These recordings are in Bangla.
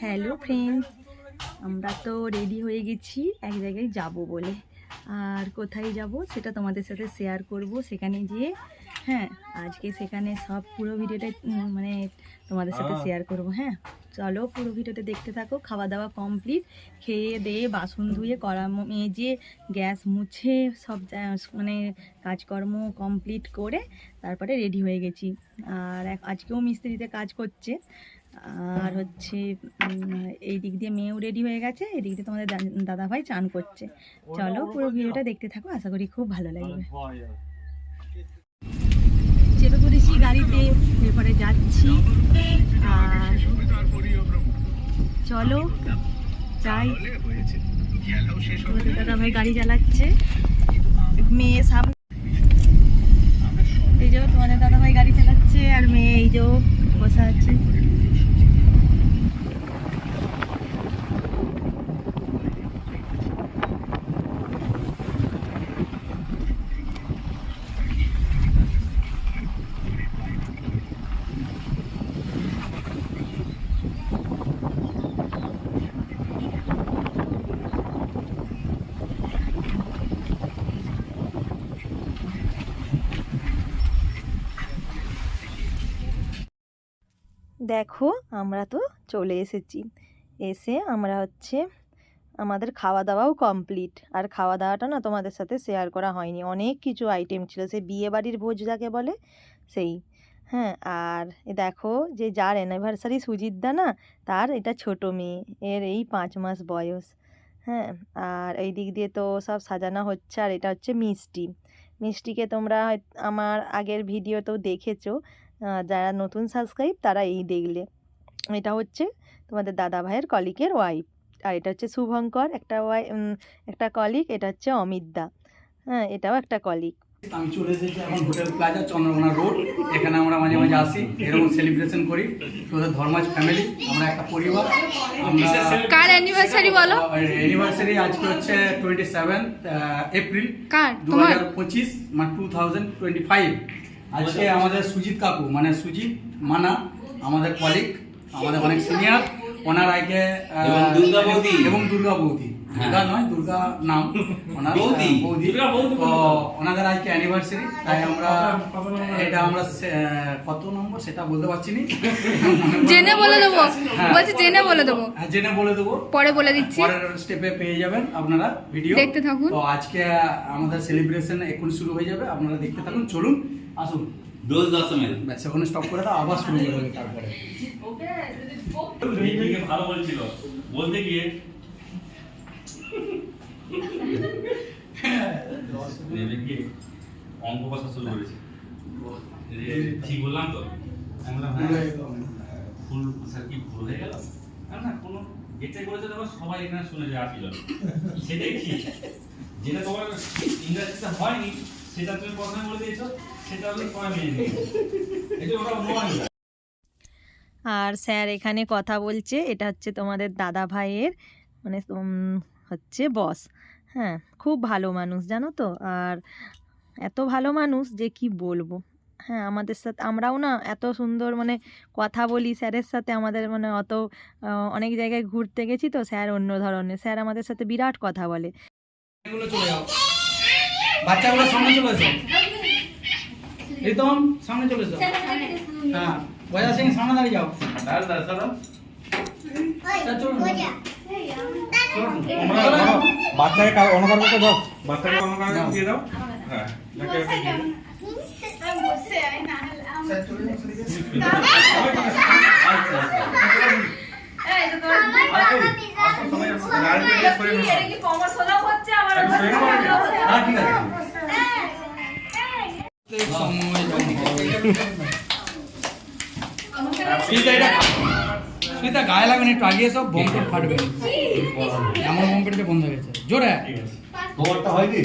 হ্যালো ফ্রেন্ডস আমরা তো রেডি হয়ে গেছি এক জায়গায় যাব বলে। আর কোথায় যাব সেটা তোমাদের সাথে শেয়ার করব সেখানে গিয়ে। হ্যাঁ আজকে সেখানে সব পুরো ভিডিওটা মানে তোমাদের সাথে শেয়ার করব হ্যাঁ। চলো পুরো ভিডিওটা দেখতে থাকো খাওয়া দাওয়া কমপ্লিট খেয়ে দিয়ে বাসন ধুয়ে কড়া মেজে গ্যাস মুছে সব মানে কাজকর্ম কমপ্লিট করে তারপরে রেডি হয়ে গেছি। আর আজকেও মিস্ত্রিতে কাজ করছে। আর হচ্ছে এই দিক দিয়ে মেয়েও রেডি হয়ে গেছে এই দিক দিয়ে তোমাদের দাদা ভাই চান করছে। চলো পুরো ভিডিওটা দেখতে থাকো আশা করি খুব ভালো লাগবে। চেপে পড়েছি গাড়িতে এরপরে যাচ্ছি। আর চলো যাই। দাদা ভাই গাড়ি চালাচ্ছে। মেয়ে সামনে এই যে তোমাদের দাদা ভাই গাড়ি চালাচ্ছে আর মেয়ে এই যে বসে আছে। দেখো আমরা তো চলে এসেছি। এসে আমরা হচ্ছে আমাদের খাওয়া দাওয়াও কমপ্লিট আর খাওয়া দাওয়াটা না তোমাদের সাথে শেয়ার করা হয়নি। অনেক কিছু আইটেম ছিল। সে বিয়ে বাড়ির ভোজ যাকে বলে সেই। হ্যাঁ আর দেখো যে যার অ্যানিভার্সারি সুজিতদা না তার এটা ছোট মেয়ে। এর এই পাঁচ মাস বয়স। হ্যাঁ আর এই দিক দিয়ে তো সব সাজানো হচ্ছে। আর এটা হচ্ছে মিষ্টি। মিষ্টিকে তোমরা আমার আগের ভিডিওতেও দেখেছ। আহ, যারা নতুন সাবস্ক্রাইব তারা এই দেখলে। এটা হচ্ছে তোমাদের দাদা ভাইয়ের কলিকের ওয়াইফ আর এটা হচ্ছে শুভঙ্কর একটা ওয়াই একটা কলিক এটা হচ্ছে অমিতদা হ্যাঁ এটাও একটা কলিক আমি চলে এসেছি এখন হোটেল প্লাজা চন্দ্রকোনা রোড এখানে আমরা মাঝে মাঝে আসি এরকম সেলিব্রেশন করি। তোদের ধর্মাজ ফ্যামিলি আমরা একটা পরিবার। কার অ্যানিভার্সারি বলো? অ্যানিভার্সারি আজকে হচ্ছে টোয়েন্টি সেভেন এপ্রিল কার? দু হাজার পঁচিশ মানে টু থাউজেন্ড টোয়েন্টি ফাইভ আজকে আমাদের সুজিত কাকু মানে সুজিত মানা আমাদের কলিগ আমাদের অনেক সিনিয়র ওনার আগে এবং দুর্গা বৌদি। এবং দুর্গা বৌদি। হ্যাঁ। দুর্গা নয় দুর্গা নাম। ওনার বৌদি। বৌদি। তো ওনাদের আজকে অ্যানিভার্সারি তাই আমরা এটা আমরা কত নম্বর সেটা বলতে পারছি না। জেনে বলে দেবো। হ্যাঁ। বলছি জেনে বলে দেবো। হ্যাঁ, জেনে বলে দেবো। পরে বলে দিচ্ছি। পরের স্টেপে পেয়ে যাবেন আপনারা ভিডিও দেখতে থাকুন। তো আজকে আমাদের সেলিব্রেশন এখন শুরু হয়ে যাবে। আপনারা দেখতে থাকুন। চলুন আসুন রোজ দশমের ব্যাস ওখানে স্টপ করে দাও আবার শুরু করে তারপরে। মেয়েটিকে ভালো বলছিল। বলতে গিয়ে অঙ্ক কষা শুরু করেছে। ঠিক বললাম তো? হ্যাঁ ফুল স্যার কি ভুল হয়ে গেল? না, না কোনো যেটাই বলেছে দেখো সবাই এখানে শুনে যে আসিল। সেটাই ঠিক যেটা তোমার ইংরেজিতে হয়নি সেটা তুমি প্রথমে বলে দিয়েছ। সেটা হলে সবাই এটা ওরা নয় আর স্যার এখানে কথা বলছে এটা হচ্ছে তোমাদের দাদা ভাইয়ের মানে হচ্ছে বস হ্যাঁ খুব ভালো মানুষ জানো তো? আর এত ভালো মানুষ যে কি বলব? হ্যাঁ আমাদের সাথে আমরাও না এত সুন্দর মানে কথা বলি স্যারের সাথে আমাদের মানে অত অনেক জায়গায় ঘুরতে গেছি তো স্যার অন্য ধরনের। স্যার আমাদের সাথে বিরাট কথা বলে। বাচ্চাগুলো সামনে চলে রিতম সামনে চলে এসো হ্যাঁ বজা সিং সামনে দাঁড়িয়ে যাও। দাঁড়া দাঁড়া চলুন চলুন। বাচ্চাকে কা- অনকার করতে দাও। বাচ্চাকে অনকার দাও। দিয়ে দাও। হ্যাঁ দিয়ে চলে যাও। আচ্ছা আচ্ছা। হ্যাঁ ঠিক আছে সুইতা গায়ে লাগবে না একটু আগিয়ে সব বোম টোম ফাটবে। আমার বোম পেটে বন্ধ হয়ে গেছে। জোরে। খবরটা হয়নি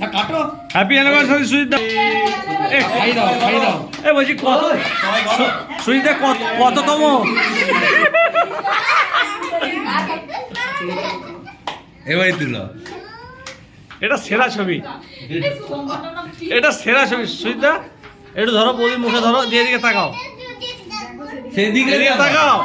না কাটো। Happy anniversary Sujita. এ খাই দাও খাই দাও। এ বলছি কত সুজিতা কত কততম? তুলো। এটা সেরা ছবি। এটা সেরা ছবি সুজিতা একটু ধরো বৌদির মুখে ধরো দিয়ে দিকে তাকাও। সেদিকে এদিকে তাকাও।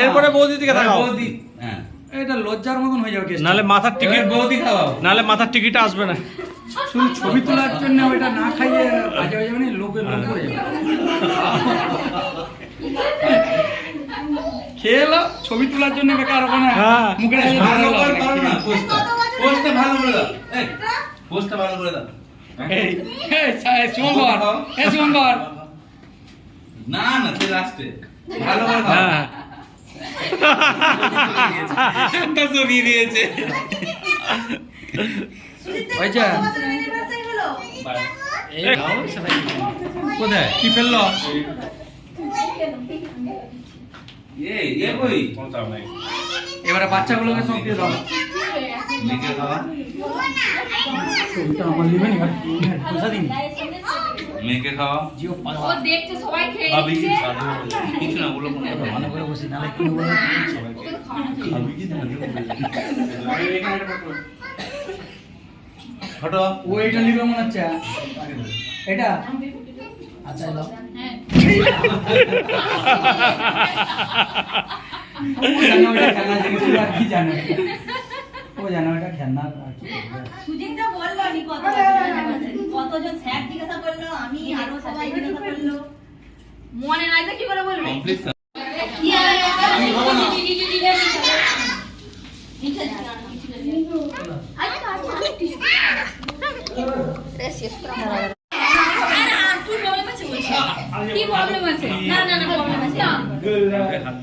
এরপরে বৌদির দিকে তাকাও। বৌদি হ্যাঁ। এটা লজ্জার মতন হয়ে যাবে। নালে মাথার টিকিট টিকিট বৌদি খাওয়াও। নালে মাথার টিকিট আসবে না। শুধু ছবি তোলার জন্য ওইটা না খাইয়ে বাজে হয়ে যাবে না লোকের লোক পড়ে যাবে। খেয়ে এলো ছবি তোলার জন্য বেকার ওখানে হ্যাঁ। মুখে ভালো করে না পোস্টটা। ভালো করে দাও। এই, পোস্টটা ভালো করে দাও। এই এই শুভঙ্কর এই শুভঙ্কর না না সে লাস্টে ভালো করে দাও। হ্যাঁ। একটা দিয়েছে? কোথায়? কি ফেলল? এবারে বাচ্চাগুলোকে সব দিয়ে দাও। মেয়েকে খাওয়া। ও দেখছে সবাই খেয়ে কিছু না করে বসি নালে বলে কি হটো ও এটা নিবে মনে হচ্ছে। এটা? আচ্ছা ও জানে ওটা খেলনা আর কি সুজিতটা বলল নি কত কতজন স্যার জিজ্ঞাসা করল আমি আরও সবাই জিজ্ঞাসা করল মনে নাই তো কি করে বলবে কমপ্লিট কি প্রবলেম আছে না না না প্রবলেম আছে না এই হাত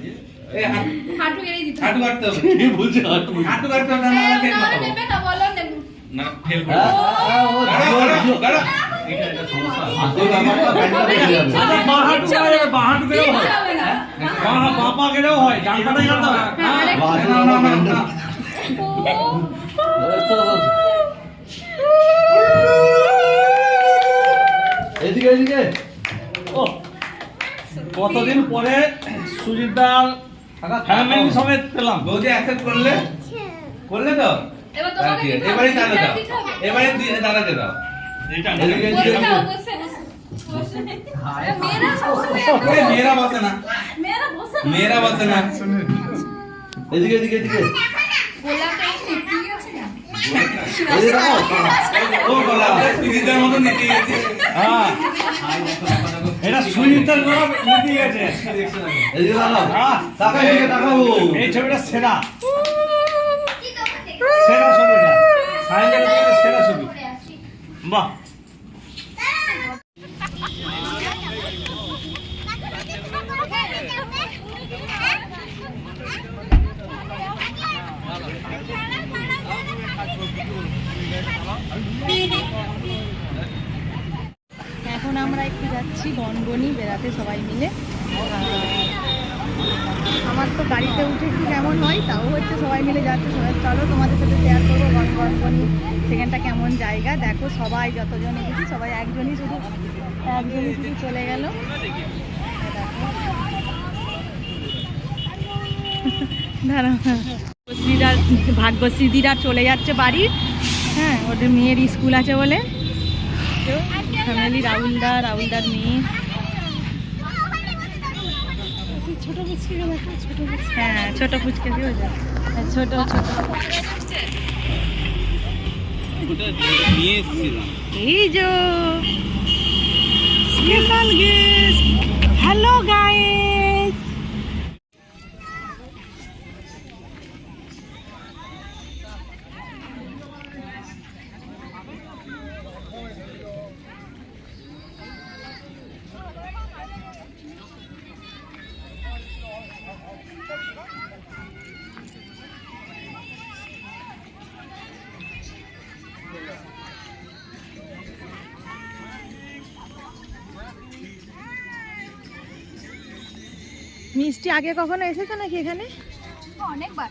হাঁটু গেড়ে দিতে হাঁটু কাটতে হবে কি বলছে হাঁটু হাঁটু কাটতে না না নেবে না বলো নেবে না ফেল করে দাঁড়াও দাঁড়াও আচ্ছা হয় হয় এদিকে এদিকে কতদিন পরে সুজিত দাল ফ্যামিলি সমেত পেলাম। বৌদি অ্যাকসেপ্ট করলে? করলে তো? এবার এবারে দাদা দাও। এবারে দিয়ে দাদাকে দাও। মেয়েরা বসে না। মেয়েরা বসে না। এদিকে এদিকে এদিকে গোলাপটা একটু ঠিক আছে না? ও বলা সুজিতের মতো নিতে গেছে হ্যাঁ এটা গরম নিতে গেছে। হ্যাঁ। এই ছবিটা সেরা। সেরা ছবিটা সেরা ছবি। বাহ এখন আমরা একটু যাচ্ছি গনগনি বেড়াতে সবাই মিলে। আমার তো গাড়িতে উঠে একটু কেমন হয়, তাও হচ্ছে সবাই মিলে যাচ্ছে। সবাই, চলো তোমাদের সাথে শেয়ার করব গন গনগনি সেখানটা কেমন জায়গা। দেখো সবাই যতজন এসেছি, সবাই একজনই শুধু একজনই শুধু চলে গেল। দাঁড়াও। ভাগ্যশ্রীরা ভাগ্যশ্রীদিরা চলে যাচ্ছে বাড়ি। হ্যাঁ ওদের মেয়ের স্কুল আছে বলে। ফ্যামিলি রাহুলদা রাহুলদার মেয়ে ছোট ফুচকে ছোট হ্যাঁ ছোট ফুচকে হ্যাঁ, ছোট ছোট। এই যে। স্পেশাল গেস্ট হ্যালো গাইস মিষ্টি আগে কখনো এসেছ নাকি এখানে? অনেকবার।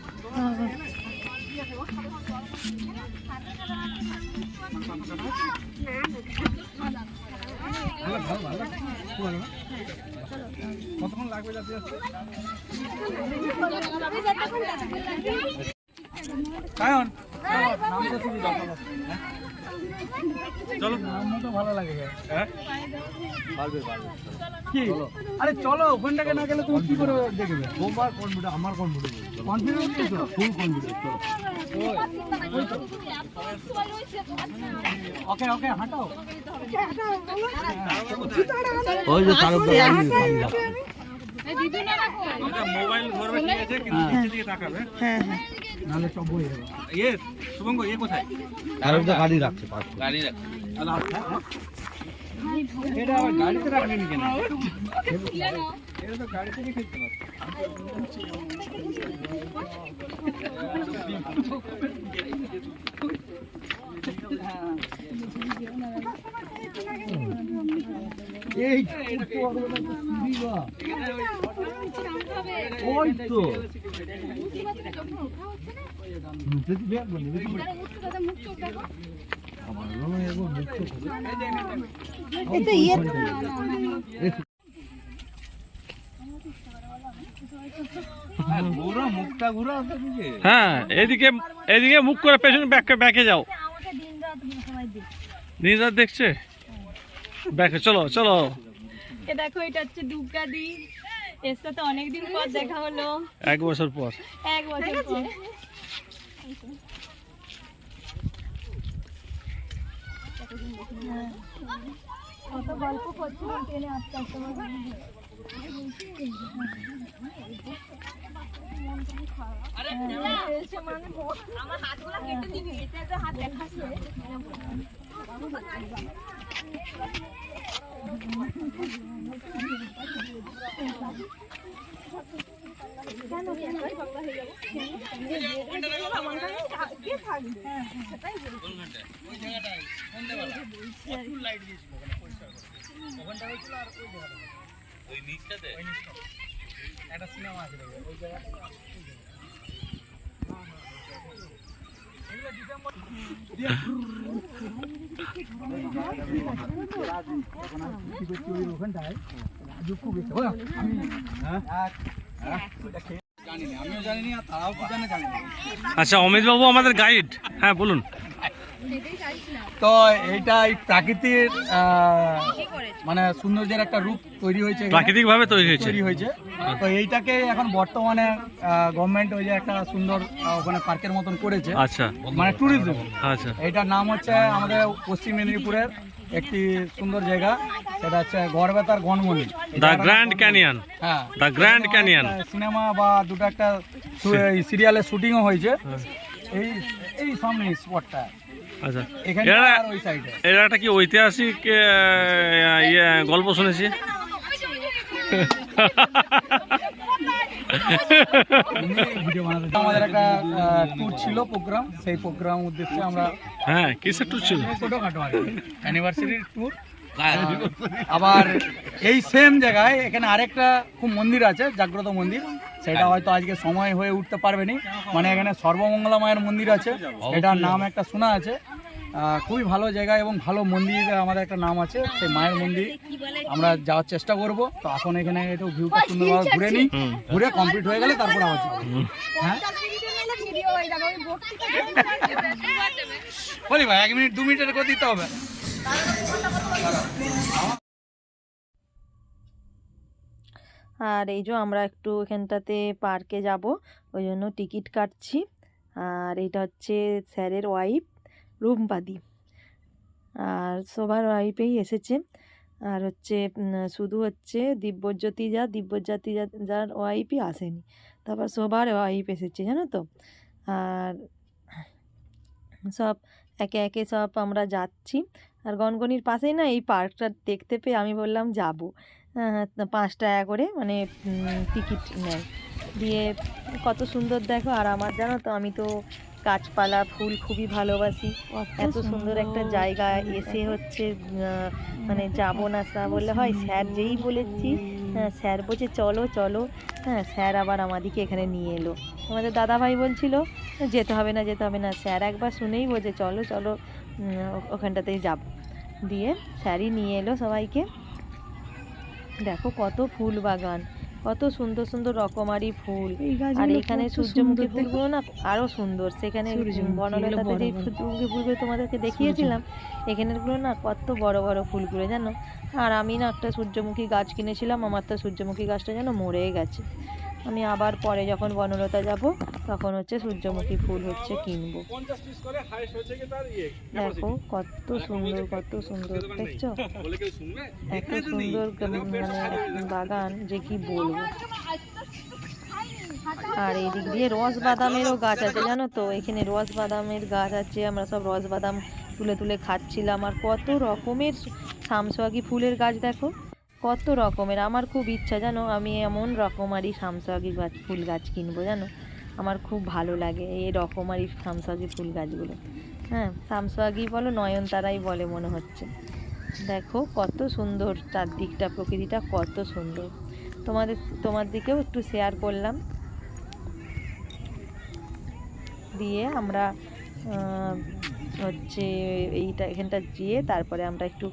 কায়ন নামটা তুমি দাও চলো। ভালো লাগে হ্যাঁ? কি? আরে চলো ওখানটাকে না গেলে তুমি কি করে দেখবে? তোমার কনফিডেন্স আমার কনফিডেন্স কনফিডেন্স তো? ফুল কনফিডেন্স ওকে ওকে হাঁটাও। ওই যে তারকদা মোবাইল ধরবে ঠিক আছে কিন্তু নিচের দিকে তাকাবে। হ্যাঁ হ্যাঁ। সব বই ইয়ে শুভঙ্গ ইয়ে কোথায়? গাড়ি রাখছে গাড়ি রাখছে। এটা আবার গাড়িতে রাখলেন এই ইয়ে ঘুরো মুখটা ঘুরো দিকে হ্যাঁ এদিকে এদিকে মুখ করে পেছনে ব্যাকে ব্যাকে যাও। দিন রাত দেখছে? ব্যাকে চলো চলো। এ দেখো এটা হচ্ছে দুর্গাদি এর সাথে অনেকদিন পর দেখা হলো। এক বছর পর। এক বছর পর। কত গল্প করছিলাম ট্রেনে আস্তে আস্তে আমার হাতগুলো কেটে দিবি। এটা তো হাত দেখাচ্ছে একটা সিনেমা আছে দেখবে, ওই জায়গাটা ওখানটায় রাজু খুব ইচ্ছে। ওই, আমি হ্যাঁ জানি না আমিও জানি না আর তারাও কি জানে জানি না আচ্ছা অমিত বাবু আমাদের গাইড হ্যাঁ বলুন। তো এইটা এই প্রাকৃতিক মানে সৌন্দর্যের একটা রূপ তৈরি হয়েছে প্রাকৃতিক ভাবে তৈরি হয়েছে। তৈরি হয়েছে। তো এইটাকে এখন বর্তমানে গভর্নমেন্ট ওই যে একটা সুন্দর ওখানে পার্কের মতন করেছে। আচ্ছা। মানে ট্যুরিজম আচ্ছা। এইটার নাম হচ্ছে আমাদের পশ্চিম মেদিনীপুরের একটি সুন্দর জায়গা। সেটা হচ্ছে গড়বেতার গণমণি। দ্য গ্র্যান্ড ক্যানিয়ন হ্যাঁ। দ্য গ্র্যান্ড ক্যানিয়ন সিনেমা বা দুটো একটা সিরিয়ালের শুটিংও হয়েছে। এই এই সামনে স্পটটা আচ্ছা। এটা একটা কি ঐতিহাসিক ইয়ে গল্প শুনেছি? আমাদের একটা ট্যুর ছিল প্রোগ্রাম সেই প্রোগ্রাম উদ্দেশ্যে আমরা হ্যাঁ কিসের ট্যুর ছিল? ছোটখাটো অ্যানিভার্সারির ট্যুর আবার এই সেম জায়গায় এখানে আরেকটা খুব মন্দির আছে জাগ্রত মন্দির। সেটা হয়তো আজকে সময় হয়ে উঠতে পারবে না। মানে এখানে সর্বমঙ্গলা মায়ের মন্দির আছে এটার নাম একটা শোনা আছে। খুবই ভালো জায়গা এবং ভালো মন্দির আমাদের একটা নাম আছে সেই মায়ের মন্দির। আমরা যাওয়ার চেষ্টা করব। তো এখন এখানে একটু ভিউটা সুন্দরভাবে ঘুরে নিই ঘুরে কমপ্লিট হয়ে গেলে তারপর আবার হ্যাঁ? বলি ভাই এক মিনিট দু মিনিটের করে দিতে হবে। আর এই যে আমরা একটু এখানটাতে পার্কে যাব, ওই জন্য টিকিট কাটছি। আর এটা হচ্ছে স্যারের ওয়াইফ রুমবাদি আর সবার ওয়াইফেই এসেছে। আর হচ্ছে শুধু হচ্ছে দিব্যজ্যোতি যা দিব্যজ্যোতি যা, যার ওয়াইফই আসেনি। তারপর সবার ওয়াইফ এসেছে, জানো তো? আর সব একে একে সব আমরা যাচ্ছি। আর গনগনির পাশেই না এই পার্কটা দেখতে পেয়ে আমি বললাম যাব। হ্যাঁ, পাঁচ টাকা করে মানে টিকিট নেয়। দিয়ে কত সুন্দর দেখো আর আমার জানো তো আমি তো গাছপালা ফুল খুবই ভালোবাসি। এত সুন্দর একটা জায়গা এসে হচ্ছে মানে যাব না বললে হয় স্যার যেই বলেছি হ্যাঁ, স্যার বলছে চলো চলো। হ্যাঁ স্যার আবার আমাদেরকে এখানে নিয়ে এলো। আমাদের দাদাভাই বলছিল যেতে হবে না যেতে হবে না। স্যার একবার শুনেই বলছে চলো চলো ওখানটাতেই যাব। দিয়ে স্যারই নিয়ে এলো সবাইকে। দেখো কত ফুল বাগান। কত সুন্দর সুন্দর রকমারি ফুল। আর এখানে সূর্যমুখী। ফুলগুলো না আরও সুন্দর। সেখানে বনলতাতে যে। সূর্যমুখী ফুলগুলো তোমাদেরকে দেখিয়েছিলাম। এখানেরগুলো না কত বড় বড় ফুলগুলো জানো? আর আমি না একটা সূর্যমুখী গাছ কিনেছিলাম। আমার তো সূর্যমুখী গাছটা যেন মরে গেছে। আমি আবার পরে যখন বনলতা যাব তখন হচ্ছে সূর্যমুখী ফুল হচ্ছে কিনবো। দেখো কত সুন্দর কত সুন্দর, দেখছ? এত সুন্দর মানে বাগান, যে কি বলব? আর এই দিক দিয়ে রস বাদামেরও গাছ আছে, জানো তো? এখানে রস বাদামের গাছ আছে, আমরা সব রস বাদাম তুলে তুলে খাচ্ছিলাম। আর কত রকমের সামসোয়াগি ফুলের গাছ, দেখো? কত রকমের, আমার খুব ইচ্ছা, জানো? আমি এমন রকমারি সামসোয়াগি গাছ, ফুল গাছ কিনবো, জানো? আমার খুব ভালো লাগে এই রকমারি সামসোয়াগি ফুল গাছগুলো। হ্যাঁ সামসোয়াগি বলো, নয়নতারাই বলে মনে হচ্ছে। দেখো কত সুন্দর চারদিকটা, প্রকৃতিটা কত সুন্দর। তোমাদের, তোমার দিকেও একটু শেয়ার করলাম। দিয়ে আমরা হচ্ছে এইটা, এখানটা গিয়ে তারপরে আমরা একটু,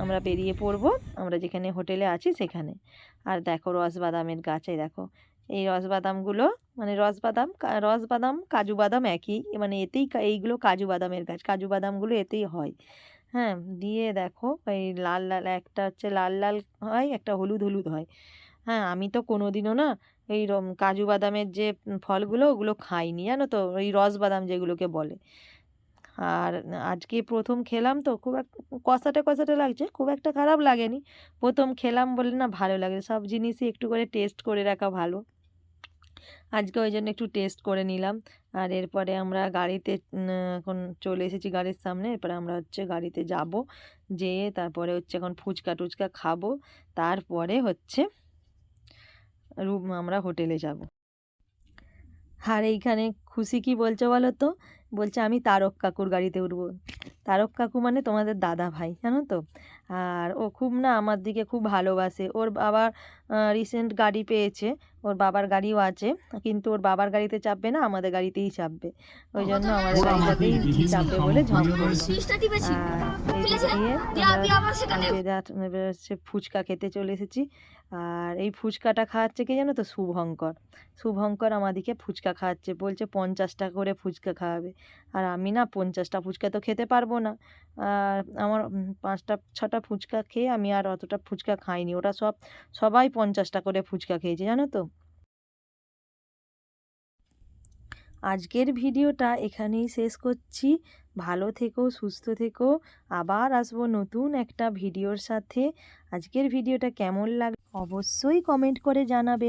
আমরা বেরিয়ে পড়ব। আমরা যেখানে হোটেলে আছি সেখানে। আর দেখো রসবাদামের গাছে দেখো। এই রসবাদামগুলো মানে রসবাদাম রসবাদাম, কাজু বাদাম একই মানে এতেই এইগুলো কাজু বাদামের গাছ কাজু বাদামগুলো এতেই হয়। হ্যাঁ দিয়ে দেখো, এই লাল লাল, একটা হচ্ছে লাল লাল হয়, একটা হলুদ হলুদ হয়। হ্যাঁ আমি তো কোনোদিনও না, এই কাজু বাদামের যে ফলগুলো, ওগুলো খাইনি, জানো তো? ওই রস বাদাম যেগুলোকে বলে। আর আজকে প্রথম খেলাম তো খুব এক, কষাটে কষাটে লাগছে, খুব একটা খারাপ লাগেনি। প্রথম খেলাম বলে না ভালো লাগে, সব জিনিসই একটু করে টেস্ট করে রাখা ভালো। আজকে ওই জন্য একটু টেস্ট করে নিলাম। আর এরপরে আমরা গাড়িতে এখন চলে এসেছি গাড়ির সামনে, এরপরে আমরা হচ্ছে গাড়িতে যাব, যেয়ে তারপরে হচ্ছে এখন ফুচকা টুচকা খাব, তারপরে হচ্ছে রুম, আমরা হোটেলে যাব। আর এইখানে খুশি কি বলছো বলো তো? বলছে, আমি তারক কাকুর গাড়িতে উঠবো। তারক কাকু মানে তোমাদের দাদা ভাই জানো তো? আর ও খুব না আমার দিকে খুব ভালোবাসে। ওর বাবা রিসেন্ট গাড়ি পেয়েছে। ওর বাবার গাড়িও আছে। কিন্তু ওর বাবার গাড়িতে চাপবে না আমাদের গাড়িতেই চাপবে। ওই জন্য আমাদের গাড়িটাতেই চাপবে বলে হচ্ছে ফুচকা খেতে চলে এসেছি। আর এই ফুচকাটা খাওয়াচ্ছে কে জানো তো? শুভঙ্কর। শুভঙ্কর আমাদেরকে ফুচকা খাওয়াচ্ছে। বলছে পঞ্চাশটা করে ফুচকা খাওয়াবে। আর আমি না পঞ্চাশটা ফুচকা তো খেতে পারব না। আর আমার পাঁচটা ছটা ফুচকা খেয়ে আমি আর অতটা ফুচকা খাইনি। ওটা সব সবাই পঞ্চাশটা করে ফুচকা খেয়েছে, জানো তো? আজকের ভিডিওটা এখানেই শেষ করছি। ভালো থেকো, সুস্থ থেকো। আবার আসব নতুন একটা ভিডিওর সাথে। আজকের ভিডিওটা কেমন লাগ, অবশ্যই কমেন্ট করে জানাবে।